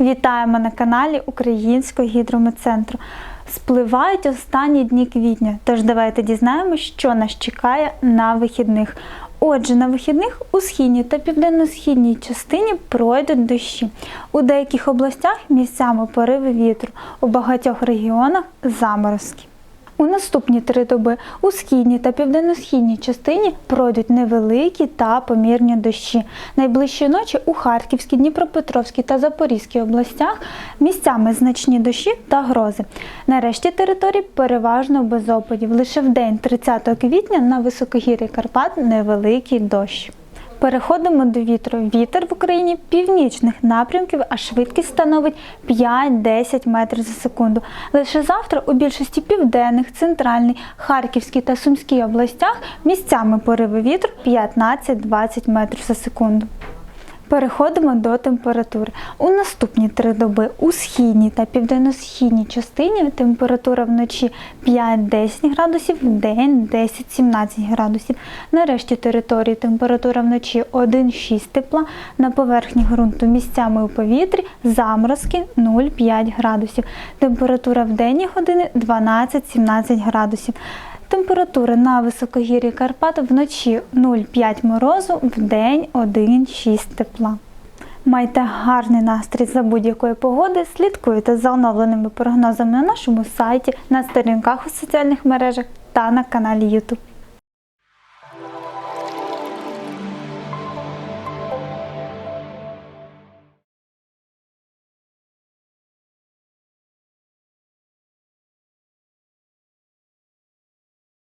Вітаємо на каналі Українського гідрометцентру. Спливають останні дні квітня, тож давайте дізнаємося, що нас чекає на вихідних. Отже, на вихідних у східній та південно-східній частині пройдуть дощі. У деяких областях місцями пориви вітру, у багатьох регіонах заморозки. У наступні три доби у східній та південно-східній частині пройдуть невеликі та помірні дощі. Найближчі ночі у Харківській, Дніпропетровській та Запорізькій областях місцями значні дощі та грози. Нарешті території переважно без опадів. Лише в день 30 квітня на високогір'ї Карпат невеликий дощ. Переходимо до вітру. Вітер в Україні північних напрямків, а швидкість становить 5-10 метрів за секунду. Лише завтра у більшості південних, центральних, Харківській та Сумській областях місцями пориви вітру 15-20 метрів за секунду. Переходимо до температури. У наступні три доби у східній та південно-східній частині температура вночі 5-10 градусів, в день 10-17 градусів. На решті території температура вночі 1-6 тепла, на поверхні ґрунту місцями у повітрі заморозки 0,5 градусів. Температура в денні години 12-17 градусів. Температура на високогір'ї Карпат вночі 0,5 морозу, в день 1,6 тепла. Майте гарний настрій за будь-якої погоди. Слідкуйте за оновленими прогнозами на нашому сайті, на сторінках у соціальних мережах та на каналі YouTube.